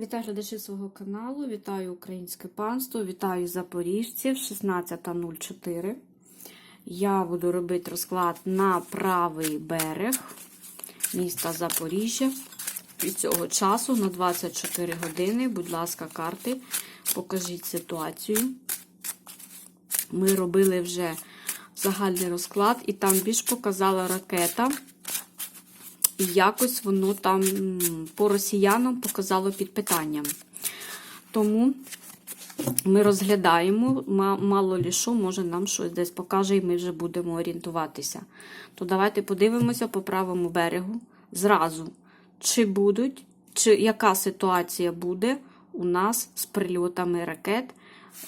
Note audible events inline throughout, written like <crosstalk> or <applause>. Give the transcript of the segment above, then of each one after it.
Вітаю глядачів свого каналу, вітаю українське панство, вітаю запоріжців 16.04. Я буду робити розклад на правий берег міста Запоріжжя. Від цього часу на 24 години, будь ласка, карти, покажіть ситуацію. Ми робили вже загальний розклад, і там більш показала ракета. І якось воно там по росіянам показало під питанням. Тому ми розглядаємо, мало лі що, може нам щось десь покаже, і ми вже будемо орієнтуватися. То давайте подивимося по правому берегу зразу, чи будуть, чи яка ситуація буде у нас з прильотами ракет.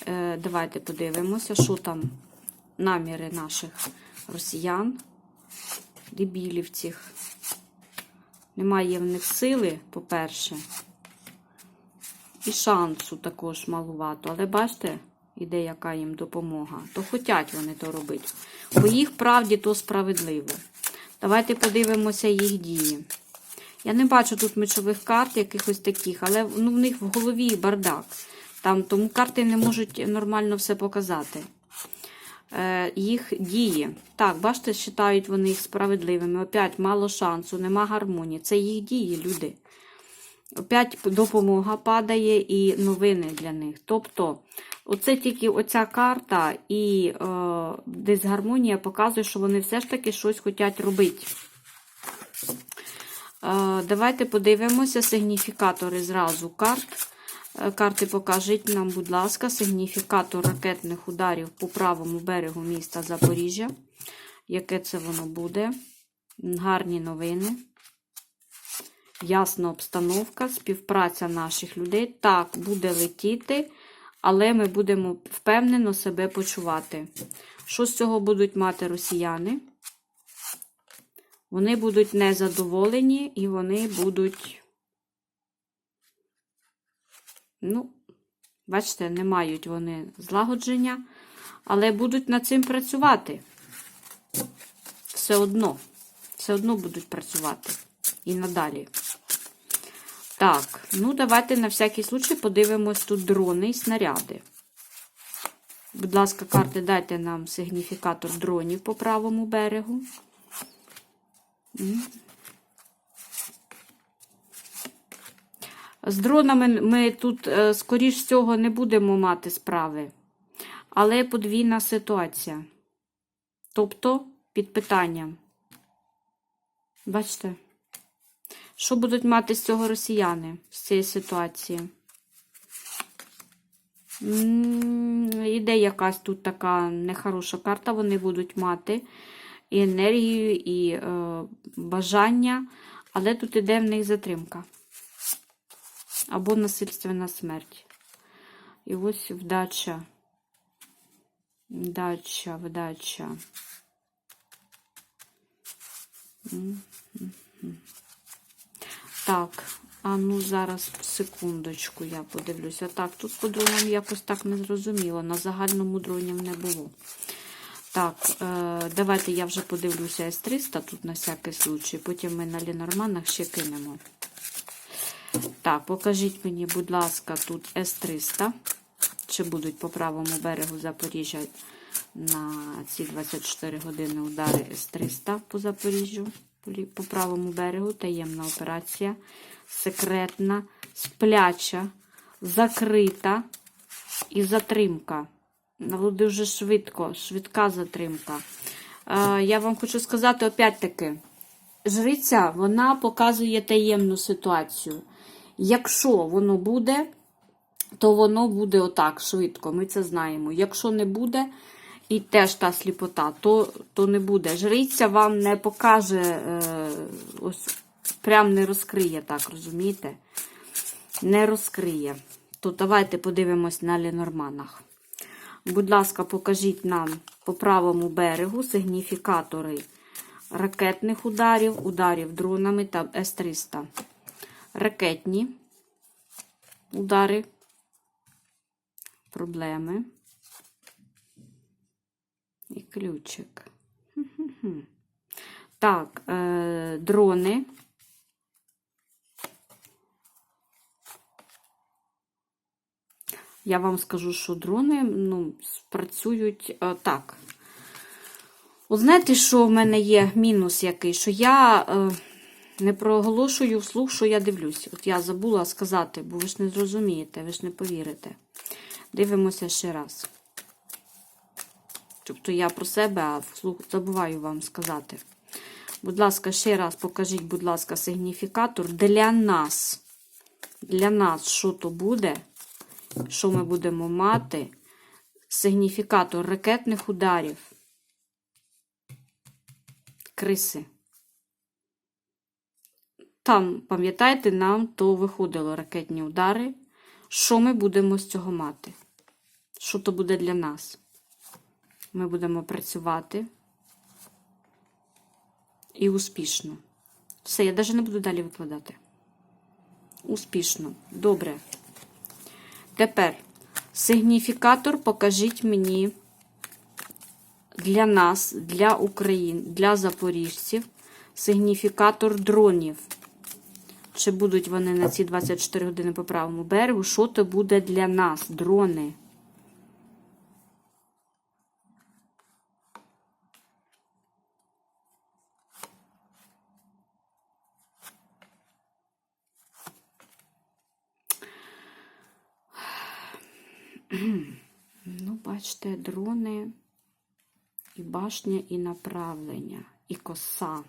Е, давайте подивимося, що там наміри наших росіян, дебілів цих. Немає в них сили, по-перше. І шансу також малувато. Але бачите, іде яка їм допомога. То хотять вони то робити. Бо їх правді то справедливо. Давайте подивимося їх дії. Я не бачу тут мечових карт, якихось таких, але ну, в них в голові бардак. Там, тому карти не можуть нормально все показати. Е, їх дії. Так, бачите, вважають вони їх справедливими. Опять мало шансу, нема гармонії. Це їх дії, люди. Опять допомога падає і новини для них. Тобто, оце тільки оця карта і е, дисгармонія показує, що вони все ж таки щось хочуть робити. Е, давайте подивимося сигніфікатори зразу карт. Е, Карти покажіть нам, будь ласка, сигніфікатор ракетних ударів по правому берегу міста Запоріжжя. Яке це воно буде? Гарні новини. Ясна обстановка, співпраця наших людей. Так, буде летіти, але ми будемо впевнено себе почувати. Що з цього будуть мати росіяни? Вони будуть незадоволені і вони будуть. Ну, бачите, не мають вони злагодження, але будуть над цим працювати. Все одно. Все одно будуть працювати. І надалі. Так, ну давайте на всякий случай подивимось тут дрони і снаряди. Будь ласка, карти, дайте нам сигніфікатор дронів по правому берегу. З дронами ми тут, е, скоріш всього, не будемо мати справи. Але подвійна ситуація. Тобто під питанням. Бачите? Що будуть мати з цього росіяни з цієї ситуації? Іде якась тут така нехороша карта. Вони будуть мати і енергію, і е, бажання, але тут іде в них затримка. Або насильственна смерть. І ось вдача. Вдача, вдача. Так, а ну зараз секундочку я подивлюся. Так, тут по дронам якось так не зрозуміло. На загальному дронів не було. Так, е, давайте я вже подивлюся С-300 тут на всякий случай. Потім ми на Лінорманах ще кинемо. Так, покажіть мені, будь ласка, тут С-300. Чи будуть по правому берегу Запоріжжя на ці 24 години удари С-300 по Запоріжжю, по правому берегу. Таємна операція, секретна, спляча, закрита і затримка. Ну, Дуже швидко, швидка затримка. Е, я вам хочу сказати, опять-таки, жриця, вона показує таємну ситуацію. Якщо воно буде, то воно буде отак швидко, ми це знаємо. Якщо не буде, і теж та сліпота, то, то не буде. Жриця вам не покаже, е, ось прям не розкриє, так, розумієте? Не розкриє. То давайте подивимось на Ленорманах. Будь ласка, покажіть нам по правому берегу сигніфікатори ракетних ударів, ударів дронами та С-300. Ракетні удари, проблеми і ключик. <laughs> Так, е, дрони. Я вам скажу, що дрони ну, спрацюють е, так. От знаєте, що в мене є мінус який? Що я е, не проголошую вслух, що я дивлюсь. От я забула сказати, бо ви ж не зрозумієте, ви ж не повірите. Дивимося ще раз. Тобто я про себе, а вслух забуваю вам сказати. Будь ласка, ще раз покажіть, будь ласка, сигніфікатор для нас. Для нас, що то буде, що ми будемо мати. Сигніфікатор ракетних ударів. Криси. Там, пам'ятаєте, нам то виходило ракетні удари. Що ми будемо з цього мати? Що то буде для нас? Ми будемо працювати і успішно. Все, я навіть не буду далі викладати. Успішно. Добре. Тепер сигніфікатор покажіть мені для нас, для України, для запоріжців, сигніфікатор дронів. Чи будуть вони на ці 24 години по правому берегу? Що то буде для нас? Дрони. Ну, бачите, дрони, і башня, і направлення, і коса.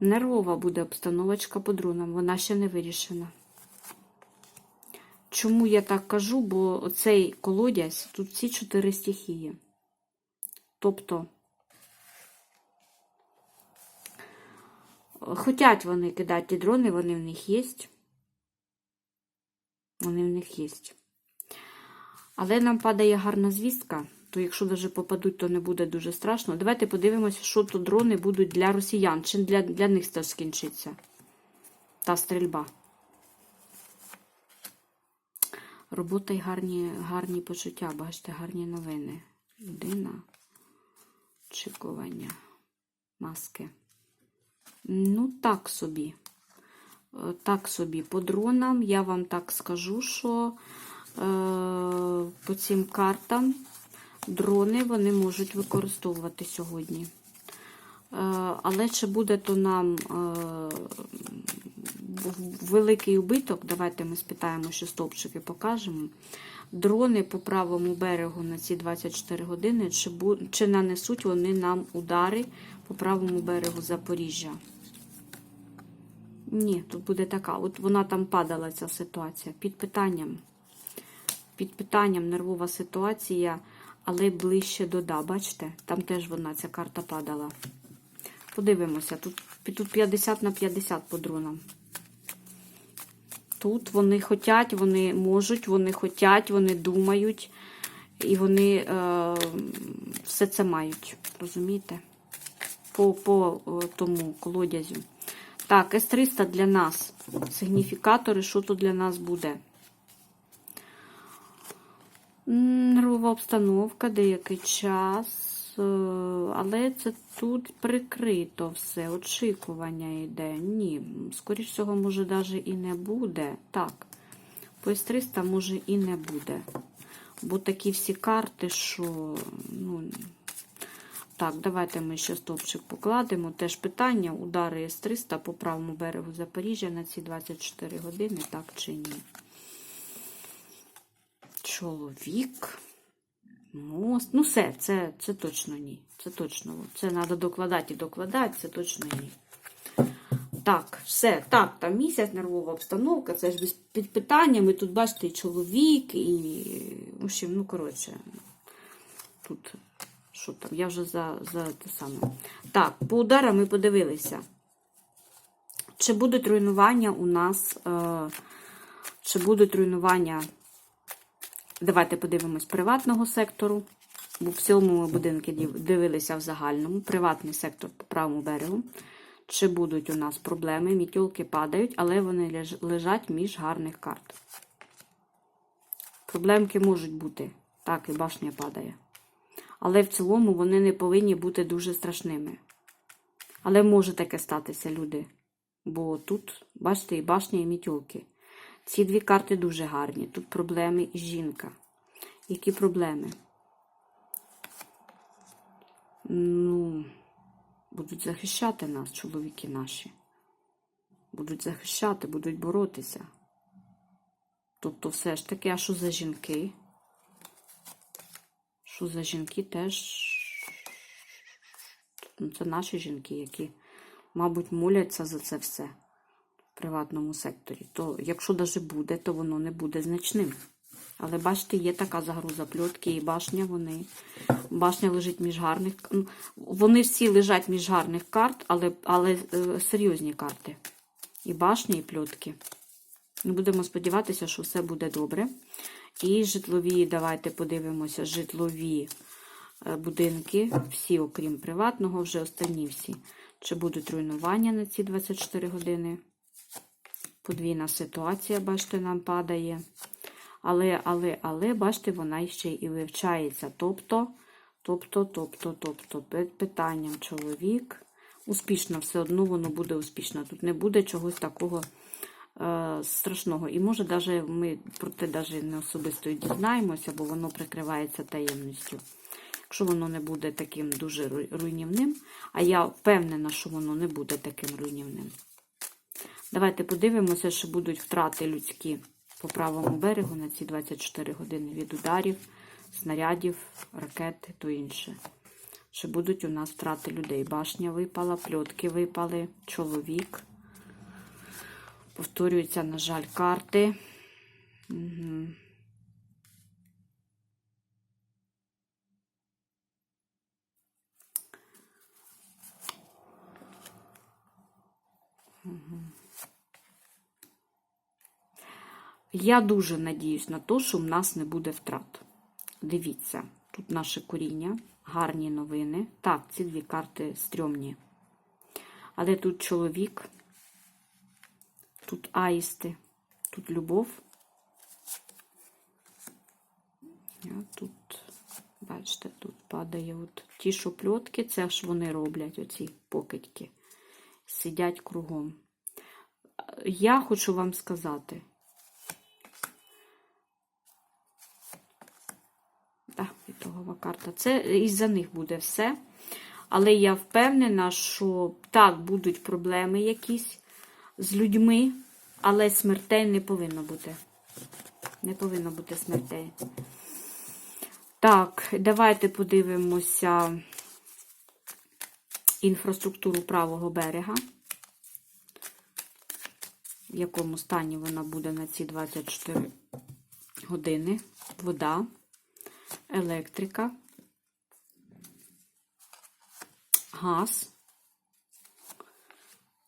Нервова буде обстановочка по дронам, вона ще не вирішена. Чому я так кажу? Бо оцей колодязь, тут всі чотири стихії. Тобто, хотять вони кидати ті дрони, вони в них є. Вони в них є. Але нам падає гарна звістка, то якщо навіть попадуть, то не буде дуже страшно. Давайте подивимося, що тут дрони будуть для росіян. Чим для, для них це скінчиться та стрільба. Робота і гарні, гарні почуття, бачите, гарні новини. Людина, очікування, маски. Ну, так собі. Е, Так собі, по дронам я вам так скажу, що е, по цим картам дрони вони можуть використовувати сьогодні. Е, але чи буде то нам е, великий убиток, давайте ми спитаємо, що стовпчики покажемо. Дрони по правому берегу на ці 24 години, чи, чи нанесуть вони нам удари по правому берегу Запоріжжя? Ні, тут буде така. От вона там падала, ця ситуація. Під питанням. Під питанням нервова ситуація, але ближче до да. Бачите? Там теж вона, ця карта падала. Подивимося. Тут, тут 50 на 50 по дронам. Тут вони хотять, вони можуть, вони хотять, вони думають. І вони е, все це мають. Розумієте? По, по тому колодязю. Так, С-300 для нас. Сигніфікатори, що тут для нас буде? Нервова обстановка, деякий час. Але це тут прикрито все. Очікування йде. Ні, скоріш всього, може, навіть і не буде. Так, по С-300 може і не буде. Бо такі всі карти, що, ну, так, давайте ми ще стовпчик покладемо. Теж питання: удари С-300 по правому берегу Запоріжжя на ці 24 години, так чи ні? Чоловік. Мост. Ну, все, це це точно ні. Це точно. Це треба докладати і докладати, це точно ні. Так, все. Так, там місяць, нервова обстановка, це ж під питаннями. Тут, бачите, і чоловік, і. В общем, ну, коротше, тут що там? Я вже за за те саме. Так, по ударам ми подивилися. Чи будуть руйнування у нас, е, чи будуть руйнування, давайте подивимось, приватного сектору. Бо в цьому будинку дивилися в загальному. Приватний сектор по правому берегу. Чи будуть у нас проблеми? Мітьолки падають, але вони лежать між гарних карт. Проблемки можуть бути. Так, і башня падає але в цілому вони не повинні бути дуже страшними. Але може таке статися, люди. Бо тут, бачите, і башня, і мітьолки. Ці дві карти дуже гарні. Тут проблеми і жінка. Які проблеми? Ну, будуть захищати нас, чоловіки наші. Будуть захищати, будуть боротися. Тобто, все ж таки, а що за жінки? Що за жінки теж. Ну, це наші жінки, які, мабуть, моляться за це все приватному секторі. То, якщо навіть буде, то воно не буде значним. Але бачите, є така загроза пльотки і башня. Вони башня лежить між гарних. ну, Вони всі лежать між гарних карт, але, але е, серйозні карти. І башня, і пльотки. Будемо сподіватися, що все буде добре. І житлові, давайте подивимося, житлові е, будинки, всі, окрім приватного, вже останні всі. Чи будуть руйнування на ці 24 години? Подвійна ситуація, бачите, нам падає. Але, але, але, бачите, вона ще і вивчається. Тобто, тобто, тобто, тобто, під питанням чоловік. Успішно, все одно воно буде успішно. Тут не буде чогось такого е, страшного. І може, даже ми про те даже не особисто і дізнаємося, бо воно прикривається таємністю. Якщо воно не буде таким дуже руйнівним, а я впевнена, що воно не буде таким руйнівним. Давайте подивимося, що будуть втрати людські по правому берегу на ці 24 години від ударів, снарядів, ракет то інше. Що будуть у нас втрати людей? Башня випала, пльотки випали, чоловік. Повторюються, на жаль, карти. Угу. Я дуже надіюсь на те, що в нас не буде втрат. Дивіться, тут наше коріння, гарні новини. Так, ці дві карти стрьомні. Але тут чоловік, тут аїсти, тут любов. А тут, бачите, тут падає от ті шопльотки, це ж вони роблять, оці покидьки. Сидять кругом. Я хочу вам сказати. Так, ітогова карта. Це із-за них буде все. Але я впевнена, що так, будуть проблеми якісь з людьми, але смертей не повинно бути. Не повинно бути смертей. Так, давайте подивимося інфраструктуру правого берега. В якому стані вона буде на ці 24 години. Вода, електрика, газ,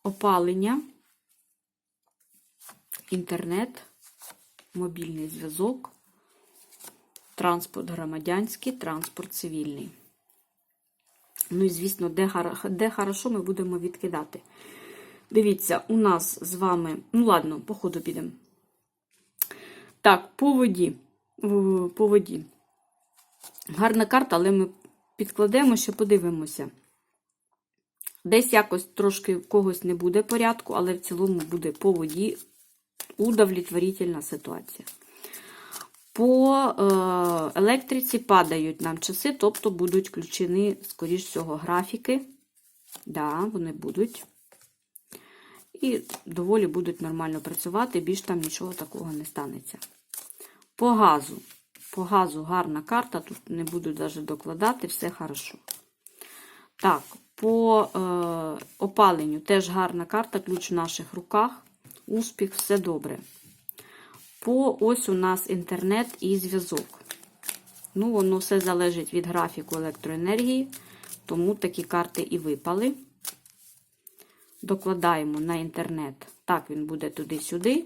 опалення, інтернет, мобільний зв'язок, транспорт громадянський, транспорт цивільний. Ну і, звісно, де, де хорошо ми будемо відкидати. Дивіться, у нас з вами. Ну, ладно, по ходу підемо. Так, по воді. По воді. Гарна карта, але ми підкладемо, ще подивимося. Десь якось трошки в когось не буде порядку, але в цілому буде по воді удовлетворительна ситуація. По е, електриці падають нам часи, тобто будуть включені, скоріш всього, графіки. Да, вони будуть. І доволі будуть нормально працювати, більш там нічого такого не станеться. По газу. По газу гарна карта, тут не буду навіть докладати, все хорошо. Так, по е, опаленню теж гарна карта, ключ в наших руках. Успіх, все добре. По ось у нас інтернет і зв'язок. Ну, воно все залежить від графіку електроенергії, тому такі карти і випали. Докладаємо на інтернет. Так, він буде туди-сюди,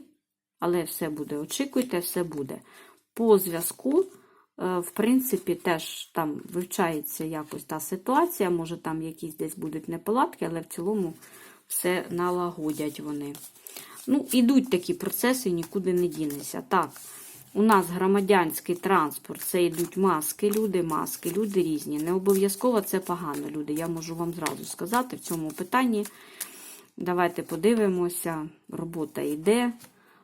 але все буде. Очікуйте, все буде. По зв'язку, е, в принципі, теж там вивчається якось та ситуація. Може, там якісь десь будуть неполадки, але в цілому все налагодять вони. Ну, ідуть такі процеси, нікуди не дінеться. Так, у нас громадянський транспорт, це йдуть маски, люди, маски, люди різні. Не обов'язково це погано, люди. Я можу вам зразу сказати в цьому питанні. Давайте подивимося. Робота йде,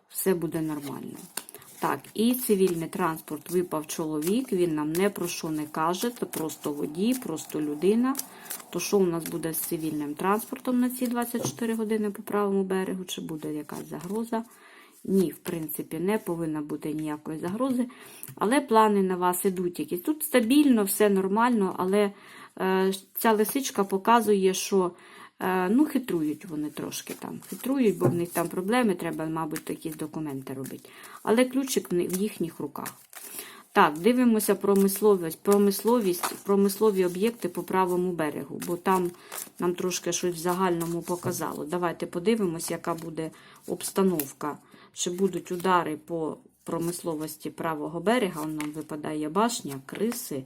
Все буде нормально. Так, і цивільний транспорт випав чоловік, він нам не про що не каже, це просто водій, просто людина. То що у нас буде з цивільним транспортом на ці 24 години по правому берегу? Чи буде якась загроза? Ні, в принципі, не повинна бути ніякої загрози. Але плани на вас ідуть якісь. Тут стабільно, все нормально, але е, ця лисичка показує, що ну, хитрують вони трошки там. Хитрують, бо в них там проблеми, треба, мабуть, якісь документи робити. Але ключик в їхніх руках. Так, дивимося промисловість, промисловість, промислові об'єкти по правому берегу, бо там нам трошки щось в загальному показало. Давайте подивимось, яка буде обстановка. Чи будуть удари по промисловості правого берега. Нам випадає башня, криси.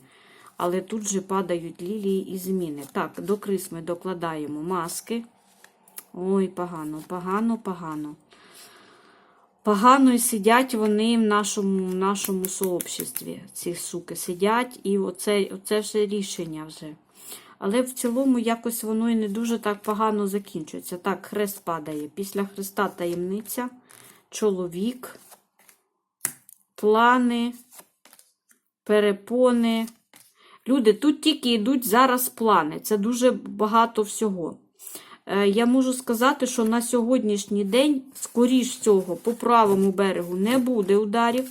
Але тут же падають лілії і зміни. Так, до крис ми докладаємо маски. Ой, погано, погано, погано. Погано і сидять вони в нашому, в нашому сообществі. Ці суки сидять, і оце, оце вже рішення вже. Але в цілому якось воно і не дуже так погано закінчується. Так, хрест падає. Після хреста таємниця, чоловік, плани, перепони. Люди, тут тільки йдуть зараз плани. Це дуже багато всього. Е, Я можу сказати, що на сьогоднішній день, скоріш цього, по правому берегу не буде ударів.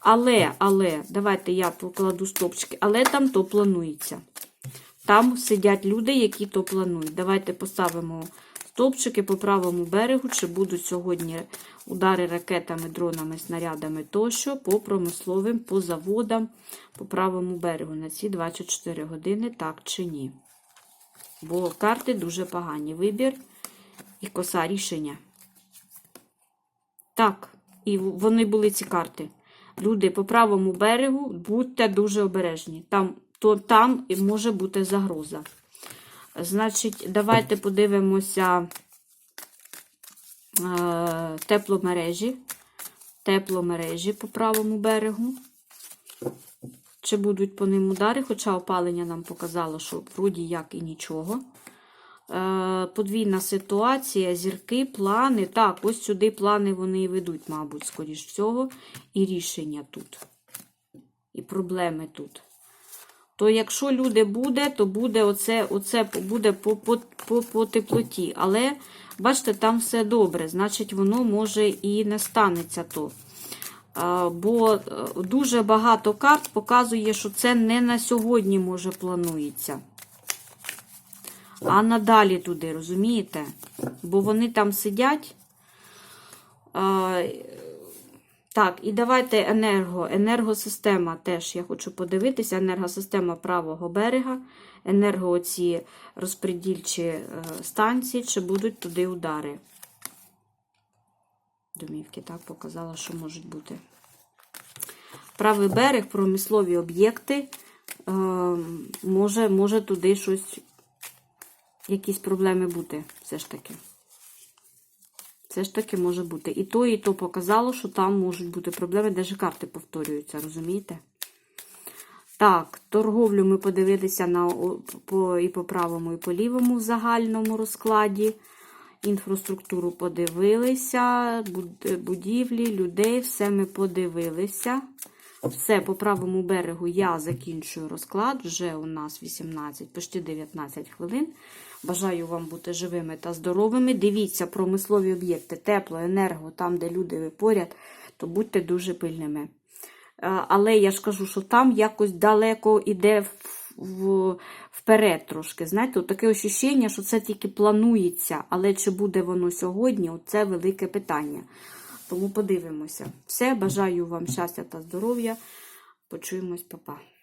Але, але, давайте я покладу стопчики, але там то планується. Там сидять люди, які то планують. Давайте поставимо стовпчики по правому берегу, чи будуть сьогодні удари ракетами, дронами, снарядами тощо по промисловим, по заводам, по правому берегу на ці 24 години, так чи ні. Бо карти дуже погані. Вибір і коса рішення. Так, і вони були ці карти. Люди по правому берегу, будьте дуже обережні. Там, то, там може бути загроза. Значить, давайте подивимося е, тепломережі. Тепломережі по правому берегу. Чи будуть по ним удари, хоча опалення нам показало, що вроді як і нічого. Е, подвійна ситуація, зірки, плани. Так, ось сюди плани вони і ведуть, мабуть, скоріш всього. І рішення тут. І проблеми тут. То якщо люди буде, то буде оце, оце буде по, по, по, по теплоті. Але, бачите, там все добре. Значить, воно може і не станеться то. Бо е, дуже багато карт показує, що це не на сьогодні може планується. А надалі туди, розумієте? Бо вони там сидять. Так, і давайте енерго. Енергосистема теж я хочу подивитися. Енергосистема правого берега, енерго оці розпредільчі е, станції, чи будуть туди удари. Домівки так показала, що можуть бути. Правий берег, промислові об'єкти. Е, може, може туди щось, якісь проблеми бути, все ж таки. Все ж таки може бути. І то, і то показало, що там можуть бути проблеми, де ж карти повторюються, розумієте? Так, торговлю ми подивилися на, по, і по правому, і по лівому в загальному розкладі. Інфраструктуру подивилися, будівлі, людей, все ми подивилися. Все, по правому берегу я закінчую розклад. Вже у нас 18, почти 19 хвилин. Бажаю вам бути живими та здоровими. Дивіться промислові об'єкти, тепло, енерго, там, де люди поряд, то будьте дуже пильними. Е, Але я ж кажу, що там якось далеко йде вперед трошки. Знаєте, от таке ощущення, що це тільки планується, але чи буде воно сьогодні, це велике питання. Тому подивимося. Все, бажаю вам щастя та здоров'я. Почуємось, па-па.